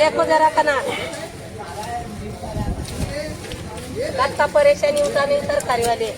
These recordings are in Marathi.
देखो जरा कना. लगता परेशानी उठाने सरकारी वाले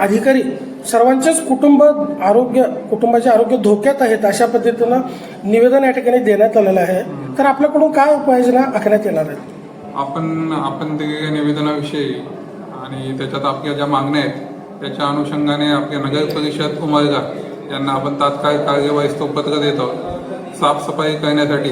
अधिकारी सर्वांचेच कुटुंब आरोग्य कुटुंबाचे आरोग्य धोक्यात आहेत अशा पद्धतीनं निवेदन या ठिकाणी देण्यात आलेलं आहे. तर आपल्याकडून काय उपाययोजना आखण्यात येणार आहेत? आपण आपण दिलेल्या निवेदनाविषयी आणि त्याच्यात आपल्या ज्या मागण्या आहेत त्याच्या अनुषंगाने आपले नगर परिषद उमरगा यांना आपण तात्काळ कार्यवाही पत्र देत. आहोत साफसफाई करण्यासाठी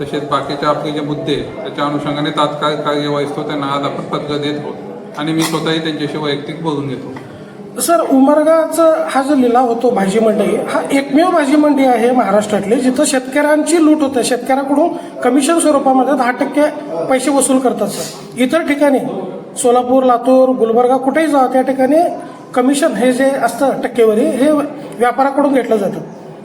तसेच बाकीचे आपले जे मुद्दे त्याच्या अनुषंगाने तात्काळ कार्यवाही त्यांना आज आपण पत्र देत आहोत. आणि मी स्वतःही त्यांच्याशी वैयक्तिक बोलून घेतो. सर उमरगाचा हा जो लिलाव होतो भाजी मंडई हा एकमेव भाजी मंडी आहे महाराष्ट्रातली जिथं शेतकऱ्यांची लूट होते. शेतकऱ्याकडून कमिशन स्वरूपामध्ये दहा टक्के पैसे वसूल करतात सर. इतर ठिकाणी सोलापूर लातूर गुलबर्गा कुठेही जा त्या ठिकाणी कमिशन हे जे असतं टक्केवारी हे व्यापाराकडून घेतलं जातं.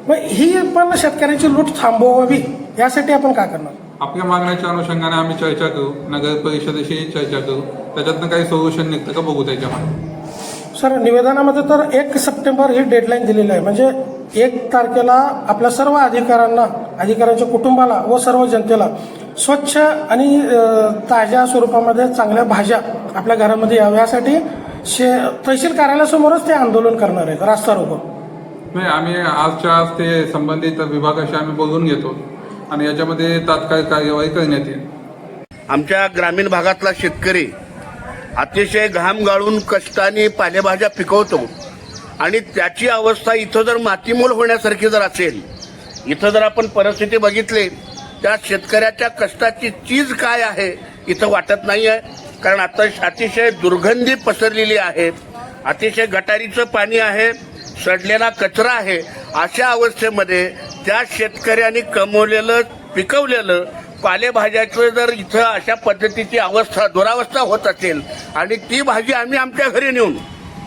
मग ही पण शेतकऱ्यांची लूट थांबवावी यासाठी आपण काय करणार? आपल्या मागण्याच्या अनुषंगाने आम्ही चर्चा करू नगर परिषदेशी चर्चा करू त्याच्यातनं काही सोल्युशन निघतं का बघू त्याच्यामध्ये सर निवेदनामध्ये तर एक सप्टेंबर ही डेडलाईन दिलेली आहे. म्हणजे एक तारखेला आपल्या सर्व अधिकाऱ्यांना अधिकाऱ्यांच्या कुटुंबाला व सर्व जनतेला स्वच्छ आणि ताज्या स्वरूपामध्ये चांगल्या भाज्या आपल्या घरामध्ये याव्या यासाठी शे तहसील कार्यालयासमोरच ते आंदोलन करणार आहेत रास्ता रोको. नाही आम्ही आजच्या आज ते संबंधित विभागाशी आम्ही बोलून घेतो आणि याच्यामध्ये तात्काळ कार्यवाही करण्यात येईल. आमच्या ग्रामीण भागातला शेतकरी अतिशय घाम गाळून कष्टाने पालेभाज्या पिकवतो आणि त्याची अवस्था इथं जर मातीमोल होण्यासारखी जर असेल इथं जर आपण परिस्थिती बघितली त्या शेतकऱ्याच्या कष्टाची चीज काय आहे इथं वाटत नाही आहे कारण आता अतिशय दुर्गंधी पसरलेली आहे. अतिशय गटारीचं पाणी आहे सडलेला कचरा आहे. अशा अवस्थेमध्ये त्या शेतकऱ्यांनी कमवलेलं पिकवलेलं पालेभाज्याचं जर इथं अशा पद्धतीची अवस्था दुरावस्था होत असेल आणि ती भाजी आम्ही आमच्या घरी नेऊन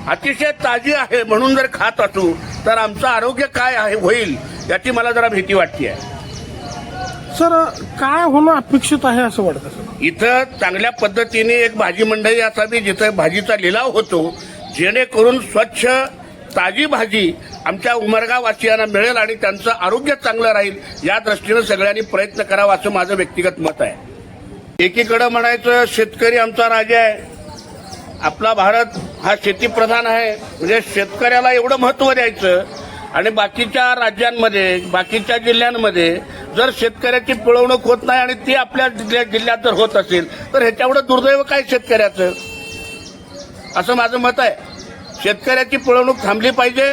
अतिशय ताजी आहे म्हणून जर खात असू तर आमचं आरोग्य काय आहे होईल याची मला जरा भीती वाटते आहे सर काय होणं अपेक्षित आहे असं वाटतं सर? इथं चांगल्या पद्धतीने एक भाजी मंडई असावी जिथं भाजीचा लिलाव होतो जेणेकरून स्वच्छ ताजी भाजी आमच्या उमरगावासियांना मिळेल आणि त्यांचं आरोग्य चांगलं राहील या दृष्टीनं सगळ्यांनी प्रयत्न करावा असं माझं व्यक्तिगत मत आहे. एकीकडं म्हणायचं शेतकरी आमचा राजा आहे. आपला भारत हा शेतीप्रधान आहे. म्हणजे शेतकऱ्याला एवढं महत्त्व द्यायचं. आणि बाकीच्या राज्यांमध्ये बाकीच्या जिल्ह्यांमध्ये जर शेतकऱ्याची पिळवणूक होत नाही आणि ती आपल्या जिल्ह्यात जर होत असेल तर ह्याच्यावर दुर्दैव काय शेतकऱ्याचं? असं माझं मत आहे. शेतकऱ्याची पिळवणूक थांबली पाहिजे.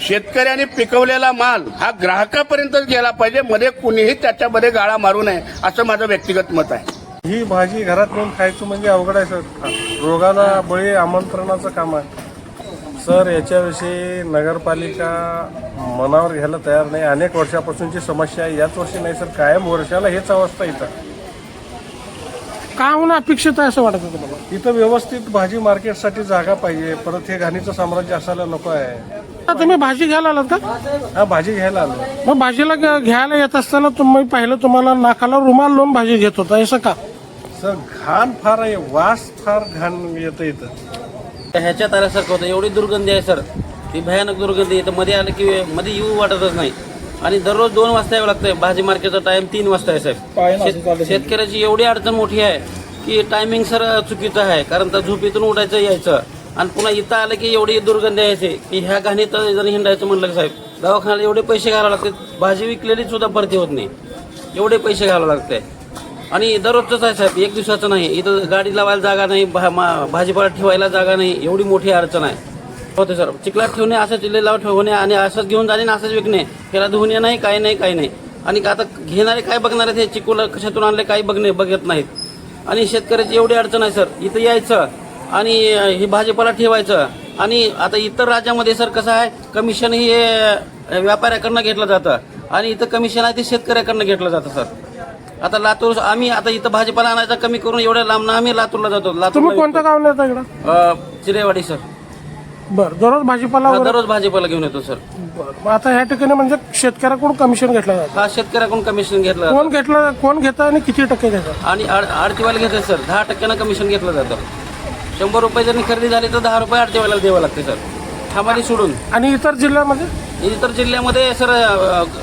शेतकऱ्यांनी पिकवलेला माल हा ग्राहकापर्यंतच गेला पाहिजे. मध्ये कुणीही त्याच्यामध्ये गाळा मारू नये असं माझं व्यक्तिगत मत आहे. ही भाजी घरात नेऊन खायचं म्हणजे अवघड आहे सर. रोगाला बळी आमंत्रणाचं काम आहे. सर याच्याविषयी नगरपालिका मनावर घ्यायला तयार नाही. अनेक वर्षापासूनची समस्या आहे. याच वर्षी नाही सर कायम वर्षाला हेच अवस्था इथं. काय होणं अपेक्षित आहे असं वाटतं तुम्हाला? इथं व्यवस्थित भाजी मार्केटसाठी जागा पाहिजे. परत हे घाणीचं साम्राज्य असायला नको आहे. आता तुम्ही भाजी घ्यायला आलात का? हा भाजी घ्यायला आलो. मग भाजीला घ्या- घ्यायला येत असताना तुम्ही पाहिलं तुम्हाला नाकाला रुमाल लावून भाजी घेत होता. असं का? सर घाण फार आहे. वास फार घाण येतं इथं. ह्याच्यात आल्यासारखं होतं एवढी दुर्गंधी आहे सर. ती भयानक दुर्गंधी. आहे तर मध्ये आलं की मध्ये येऊ वाटतच नाही. आणि दररोज दोन वाजता यावं लागतंय. भाजी मार्केटचा टाइम तीन वाजता आहे साहेब. शेत- शेतकऱ्याची एवढी अडचण मोठी आहे की टायमिंग सर चुकीचं आहे. कारण तर झोपेतून उठायचं यायचं. आणि पुन्हा इथं आलं की एवढी दुर्गंधी यायची की ह्या घाणीत जर हिंडायचं म्हणलं साहेब दवाखान्याला एवढे पैसे घालावे लागतात. भाजी विकलेली सुद्धा भरती होत नाही. एवढे पैसे घालावे लागते आणि दररोजच आहे साहेब एक दिवसाचं नाही. इथं गाडी लावायला जागा नाही भा- मा- भाजीपाला ठेवायला जागा नाही एवढी मोठी अडचण आहे. होते सर चिखलात ठेवणे असंच लिलाव ठेवणे आणि असंच घेऊन जाणे आणि असंच विकणे. त्याला धुणे नाही काही नाही काही नाही. आणि आता घेणारे काय बघणार आहेत हे? चिकूला कशातून आणले काही बघणे बघत नाहीत. आणि शेतकऱ्याची एवढी अडचण आहे सर इथं यायचं आणि अं, ही भाजीपाला ठेवायचं. आणि आता इतर राज्यामध्ये सर कसं आहे कमिशन हे अं, व्यापाऱ्याकडनं घेतलं जातं. आणि इथं कमिशन आहे ते शेतकऱ्याकडनं घेतलं जातं सर. आता लातूर आम्ही आता इथं भाजीपाला आणायचा कमी करून एवढ्या लांब आम्ही लातूरला जातो. तुम्ही लातूर कोणत्या गावाला येता इकडं? चिरेवाडी सर. बरं दररोज भाजीपाला वगैरे- दररोज भाजीपाला घेऊन येतो सर. बरं. मग आता ह्या ठिकाणी म्हणजे शेतकऱ्याकडून कमिशन घेतलं जातं. हा शेतकऱ्याकडून कमिशन घेतलं जातं. कोण घेतलं कोण घेतं आणि किती टक्के घेतं? आणि आड- आडतीवाला घेते सर. दहा टक्क्यानं कमिशन घेतलं जातं. शंभर रुपये जर खरेदी झाली तर दहा रुपये आडतीवाल्याला द्यावं लागते सर. हमाली सोडून. आणि इतर जिल्ह्यामध्ये? इतर जिल्ह्यामध्ये सर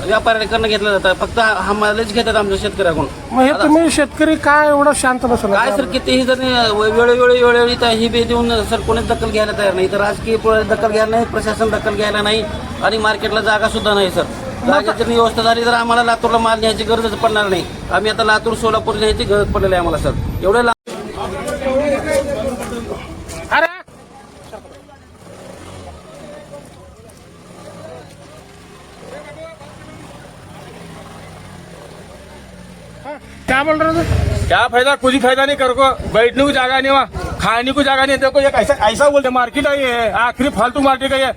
व्यापाऱ्यांकडनं घेतलं जातं. फक्त हमालीच घेतात आमच्या शेतकऱ्याकडून. मग हे तुम्ही शेतकरी काय एवढं शांत बसला काय सर कितीही जर वेळोवेळी वेळोवेळी त्या ही बे देऊन सर कोणीच दखल घ्यायला तयार नाही. तर राजकीय पुढे दखल घ्यायला नाही प्रशासन दखल घ्यायला नाही आणि मार्केटला जागा सुद्धा नाही सर. जागेची व्यवस्था झाली तर आम्हाला लातूरला माल न्यायची गरजच पडणार नाही. आम्ही आता लातूर सोलापूर न्यायची गरज पडलेली आहे आम्हाला सर. एवढे ला- अरे हाँ, क्या बोल रहे हो थे क्या फायदा? कुछ फायदा नहीं कर को। बैठने को जगह नहीं वहाँ खाने को जगह नहीं। देखो एक ऐसा ऐसा बोलते मार्केट है ये। आखिरी फालतू मार्केट है ये।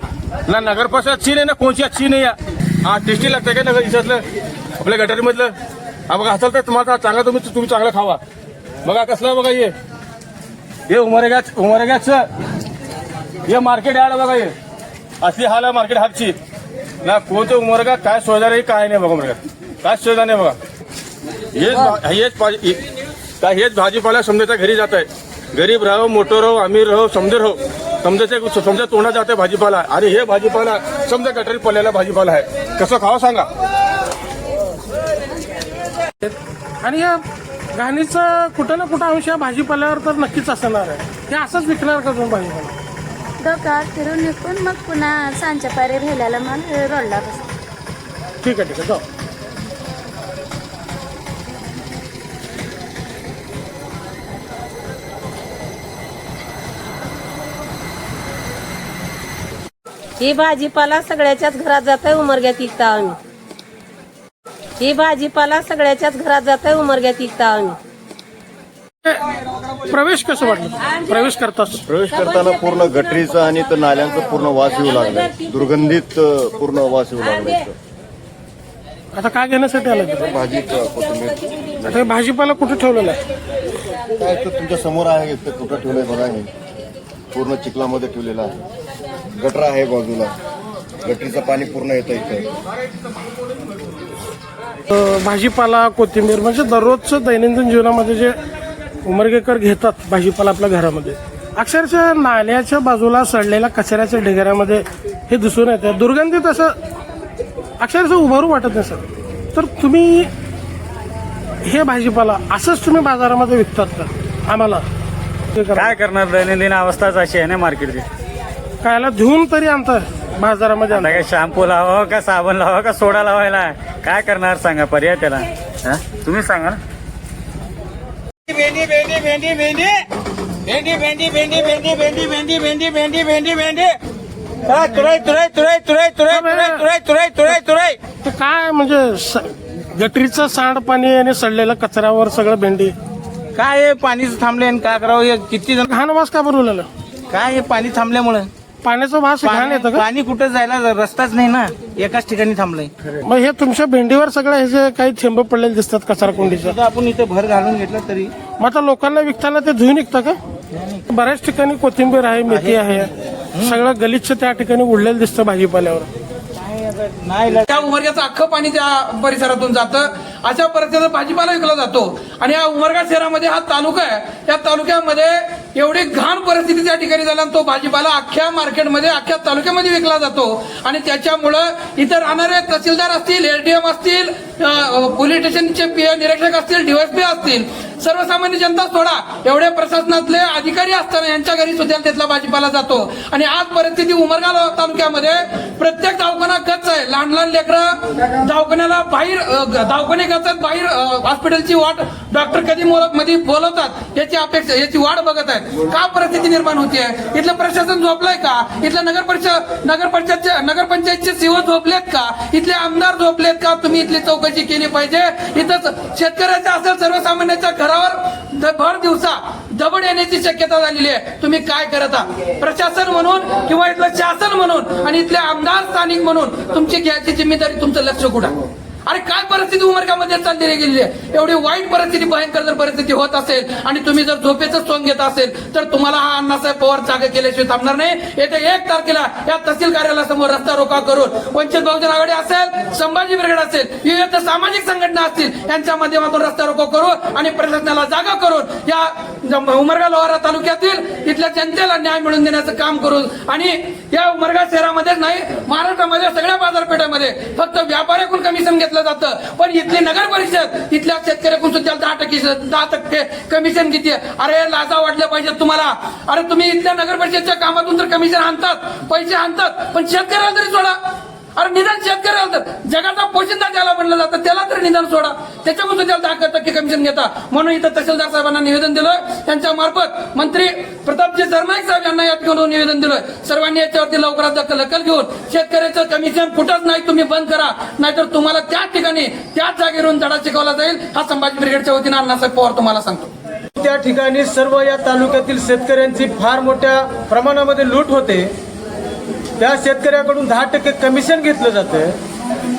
ना नगर परिषद अच्छी नाही ना कोणची अच्छी नाही आहे हा टेस्टी लागतं का नगर इशातलं आपल्या गटारीमधलं हा बघा असेल तर तुम्हाला चांगलं तुम्ही तुम्ही चांगलं खावा। बघा कसलं बघा ये। हे उमरेगाच उमरेगाच हे मार्केट आहे बघा हे असली हाल आहे मार्केट हातची ना कोणतं उमरगा काय सोयदार नाही काय नाही बघा उमरगा काय सुविधा नाही बघा हेच भा- हेच पा- हे- काय हेच भाजीपाला समजाच्या घरी जात आहे गरीब राहो मोठं राहो अमीर राहो समजे राहो समजाच्या समजा तोंडात जाते भाजीपाला. आणि हे भाजीपाला समजा गटारी पडलेला भाजीपाला आहे. कसं खावं सांगा? आणि या घाणीचं कुठं ना कुठं अंश या भाजीपाल्यावर तर नक्कीच असणार आहे. हे असंच विकणार का तुम्ही भाजीपाला? डोक्यावर फिरून निघून मग पुन्हा सांच्या पारी राहिलेला माल रोडला ठीक आहे ठीक आहे. जाऊ. ही भाजीपाला सगळ्याच्याच घरात जात आहे उमरग्यात विकता आम्ही. ही भाजीपाला सगळ्याच्याच घरात जात आहे उमरग्यात विकता आम्ही. प्रवेश कसं वाटलं? प्रवेश करताच. प्रवेश करताना पूर्ण गटरीचा आणि तर नाल्यांचा पूर्ण वास येऊ लागलाय. दुर्गंधित अ, पूर्ण वास येऊ लागलाय इथं. आता काय घेण्यासाठी आलं तिथे? भाजी क- कोथिंबीर. आता हे भाजीपाला कुठे ठेवलेला आहे? काय तर तुमच्यासमोर आहे ते कुठं ठेवलंय बघा हे. पूर्ण चिखलामध्ये ठेवलेलं आहे. गटर आहे बाजूला. गटरीचं पाणी पूर्ण येतं इथं. भाजीपाला कोथिंबीर म्हणजे दररोजचं दैनंदिन जीवनामध्ये जे उमरगेकर घेतात भाजीपाला आपल्या घरामध्ये अक्षरशः नाल्याच्या बाजूला सडलेल्या कचऱ्याच्या ढिगाऱ्यामध्ये हे दिसून येतं. दुर्गंधीत असं अक्षरशः उभारू वाटत नाही सर. तर तुम्ही हे भाजीपाला असंच तुम्ही बाजारामध्ये विकतात का? आम्हाला. ते करा. काय करणार? दैनंदिन अवस्थाच अशी आहे ना मार्केटची. कायला धुवून तरी आणतात बाजारामध्ये आणतात. काय शॅम्पू लावा का साबण लावा का सोडा लावायला काय करणार सांगा पर्याय त्याला हा? तुम्ही सांगा ना भेंडी भेंडी भेंडी भेंडी भेंडी भेंडी भेंडी भेंडी भेंडी भेंडी भेंडी भेंडी भेंडी भेंडी हा, तुरई तुरई तुरई तुरई तुरई तुरई तुरई तुरई तुरई तुरई ते काय म्हणजे स- गटरीचं सांडपाणी आणि सडलेल्या कचऱ्यावर सगळं भेंडी काय हे पाणीच थांबले आणि काय करावं हे किती जण घाण वास का बनवलेलं काय हे पाणी थांबल्यामुळे पाण्याचा वास घाण येतं का? पाणी कुठं जायला रस्ताच नाही ना एकाच ठिकाणी थांबलंय. मग हे तुमच्या भेंडीवर सगळं हे जे काही थेंब पडलेले दिसतात कचरा कुंडीचं आता आपण इथे भर घालून घेतलं तरी. मग आता लोकांना विकताना ते धुवून निघतं का? बऱ्याच ठिकाणी कोथिंबीर आहे मेथी आहे. सगळं गलिच्छ त्या ठिकाणी उडलेलं दिसतं भाजीपाल्यावर. नाही त्या उमरग्याचं अख्खं पाणी त्या परिसरातून जातं. अशा परिस्थितीत भाजीपाला विकला जातो. आणि या उमरगा शहरामध्ये हा तालुका आहे. या तालुक्यामध्ये एवढी घाण परिस्थिती त्या ठिकाणी झाला आणि तो भाजीपाला अख्ख्या मार्केटमध्ये अख्ख्या तालुक्यामध्ये विकला जातो. आणि त्याच्यामुळं इथं राहणारे तहसीलदार असतील एलडीएम असतील पोलीस स्टेशनचे पी निरीक्षक असतील डीवायपी असतील सर्वसामान्य जनता सोडा. एवढे प्रशासनातले अधिकारी असताना यांच्या घरी सुद्धा तिथला भाजीपाला जातो. आणि आज परिस्थिती उमरगा तालुक्यामध्ये प्रत्येक दवाखाना गच्च आहे. लहान लहान लेकरं दवाखान्याला बाहेर दवाखाने गचात बाहेर हॉस्पिटलची वाट डॉक्टर कधी म्हणजे बोलवतात याची अपेक्षा याची वाट बघत आहेत. का परिस्थिती निर्माण होते इथलं प्रशासन झोपलंय का? इथलं नगर परिषद नगर परिषदचे नगरपंचायतचे सीओ झोपलेत का? इथले आमदार झोपलेत का? तुम्ही इथली चौकशी केली पाहिजे. इथं शेतकऱ्याच्या असेल सर्वसामान्याच्या घरावर भर दिवसा दबड येण्याची शक्यता झालेली आहे. तुम्ही काय करत आहात? प्रशासन म्हणून किंवा इथलं शासन म्हणून आणि इथले आमदार स्थानिक म्हणून तुमची घ्यायची जिम्मेदारी तुमचं लक्ष कुठं? अरे काय परिस्थिती उमरगामध्ये चाललेली गेलेली आहे? एवढी वाईट परिस्थिती भयंकर जर परिस्थिती होत असेल आणि तुम्ही जर झोपेचं सोंग घेत असेल तर तुम्हाला हा अण्णासाहेब पवार जागा केल्याशिवाय थांबणार नाही. येत्या एक तारखेला या तहसील कार्यालयासमोर रस्ता रोका करून वंचित बहुजन आघाडी असेल संभाजी ब्रिगेड असेल विविध सामाजिक संघटना असतील यांच्या माध्यमातून रस्ता रोको करून आणि प्रशासनाला जागा करून या उमरगा लोहारा तालुक्यातील इथल्या जनतेला न्याय मिळवून देण्याचं काम करून आणि या उमरगा शहरामध्येच नाही महाराष्ट्रामध्ये सगळ्या बाजारपेठामध्ये फक्त व्यापाऱ्याकडून कमिशन घेतलं जातं. पण इथली नगर परिषद इथल्या शेतकऱ्याकडून सुद्धा दहा टक्के दहा टक्के कमिशन किती अरे लाजा वाटल्या पाहिजेत तुम्हाला. अरे तुम्ही इथल्या नगर परिषदच्या कामातून तर कमिशन आणतात पैसे आणतात. पण शेतकऱ्याला तरी सोडा. अरे निदान शेतकऱ्याला तर जगाचा पोशिंदा ज्याला म्हणलं जातं त्याला तरी निदान सोडा. त्याच्यापासून त्याला दहा टक्के कमिशन घेता. म्हणून इथं तहसीलदार साहेबांना निवेदन दिलं त्यांच्या मार्फत मंत्री प्रतापजी सरनाईक साहेब यांना या ठिकाणी निवेदन दिलं सर्वांनी याच्यावरती लवकरात दखल दखल घेऊन शेतकऱ्याचं कमिशन कुठंच नाही तुम्ही बंद करा. नाहीतर तुम्हाला त्याच ठिकाणी त्याच जागेवरून धडा शिकवला जाईल. हा संभाजी ब्रिगेडच्या वतीनं अण्णासाहेब पवार तुम्हाला सांगतो. त्या ठिकाणी सर्व या तालुक्यातील शेतकऱ्यांची फार मोठ्या प्रमाणामध्ये लूट होते. त्या शेतकऱ्याकडून दहा टक्के कमिशन घेतलं जातं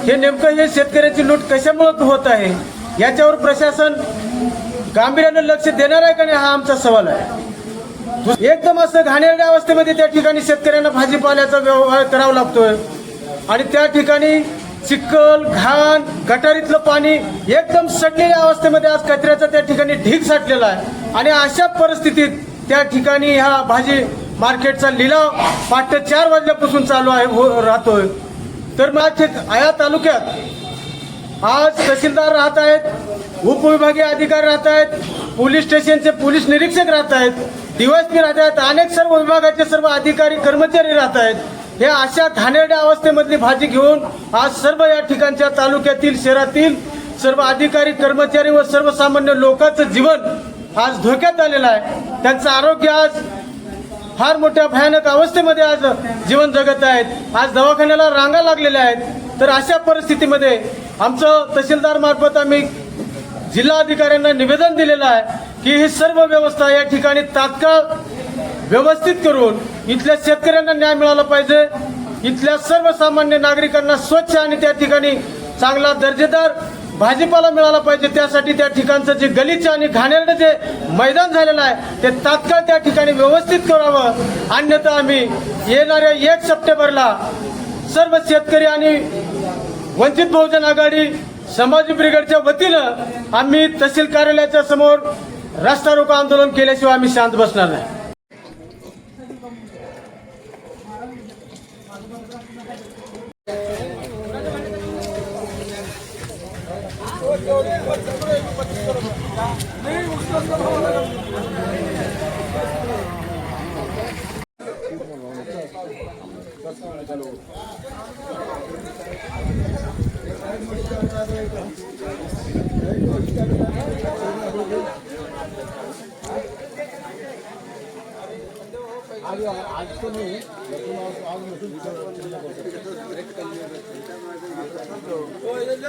हे नेमकं हे शेतकऱ्याची लूट कशामुळे होत आहे? याच्यावर प्रशासन गांभीर्यानं लक्ष देणार आहे का नाही हा आमचा सवाल आहे. एकदम असं घाणेरड्या अवस्थेमध्ये त्या ठिकाणी शेतकऱ्यांना भाजीपाल्याचा व्यवहार करावा लागतोय. आणि त्या ठिकाणी चिखल घाण गटारीतलं पाणी एकदम सडलेल्या अवस्थेमध्ये आज कचऱ्याचा त्या ठिकाणी ढीग साठलेला आहे. आणि अशा परिस्थितीत त्या ठिकाणी ह्या भाजी मार्केटचा लिलाव पाठ चार वाजल्यापासून चालू आहे हो- राहतोय. तर मग या तालुक्यात. आज तहसीलदार राहत आहेत उपविभागीय अधिकारी राहत आहेत पोलीस स्टेशनचे पोलीस निरीक्षक राहत आहेत डीवायसपी राहत आहेत अनेक सर्व विभागाचे सर्व अधिकारी कर्मचारी राहत आहेत. हे अशा घाणेरड्या अवस्थेमधली भाजी घेऊन आज सर्व या ठिकाणच्या तालुक्यातील शहरातील सर्व अधिकारी कर्मचारी व सर्वसामान्य लोकांचं जीवन आज धोक्यात आलेलं आहे. त्यांचं आरोग्य आज फार मोठ्या भयानक अवस्थेमध्ये आज जीवन जगत आहेत. आज दवाखान्याला रांगा लागलेल्या आहेत. तर अशा परिस्थितीमध्ये आमचं तहसीलदार मार्फत आम्ही जिल्हाधिकाऱ्यांना निवेदन दिलेलं आहे की ही सर्व व्यवस्था या ठिकाणी तात्काळ व्यवस्थित करून इथल्या शेतकऱ्यांना न्याय मिळाला पाहिजे. इथल्या सर्वसामान्य नागरिकांना स्वच्छ आणि त्या ठिकाणी चांगला दर्जेदार भाजीपाला मिळाला पाहिजे त्यासाठी त्या ठिकाणचं जे गलीचं आणि घाणेरडं जे मैदान झालेलं आहे ते तात्काळ त्या ठिकाणी व्यवस्थित करावं. अन्यथा आम्ही येणाऱ्या एक सप्टेंबरला सर्व शेतकरी आणि वंचित बहुजन आघाडी समाज ब्रिगेडच्या वतीनं आम्ही तहसील कार्यालयाच्या समोर रस्ता रोको आंदोलन केल्याशिवाय आम्ही शांत बसणार नाही.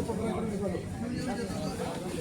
ありがとうございます。